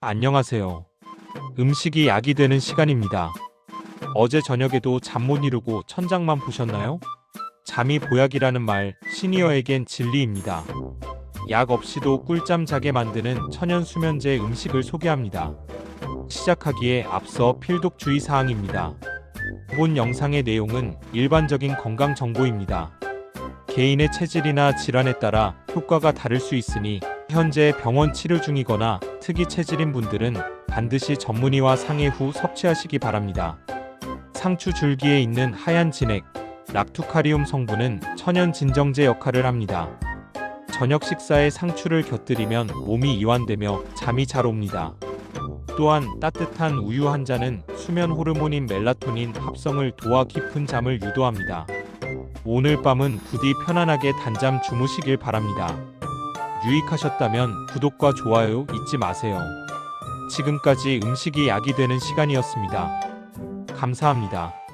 안녕하세요. 음식이 약이 되는 시간입니다. 어제 저녁에도 잠 못 이루고 천장만 보셨나요? 잠이 보약이라는 말 시니어에겐 진리입니다. 약 없이도 꿀잠 자게 만드는 천연 수면제 음식을 소개합니다. 시작하기에 앞서 필독 주의 사항입니다. 본 영상의 내용은 일반적인 건강 정보입니다. 개인의 체질이나 질환에 따라 효과가 다를 수 있으니 현재 병원 치료 중이거나 특이 체질인 분들은 반드시 전문의와 상의 후 섭취하시기 바랍니다. 상추 줄기에 있는 하얀 진액, 락투카리움 성분은 천연 진정제 역할을 합니다. 저녁 식사에 상추를 곁들이면 몸이 이완되며 잠이 잘 옵니다. 또한 따뜻한 우유 한 잔은 수면 호르몬인 멜라토닌 합성을 도와 깊은 잠을 유도합니다. 오늘 밤은 부디 편안하게 단잠 주무시길 바랍니다. 유익하셨다면 구독과 좋아요 잊지 마세요. 지금까지 음식이 약이 되는 시간이었습니다. 감사합니다.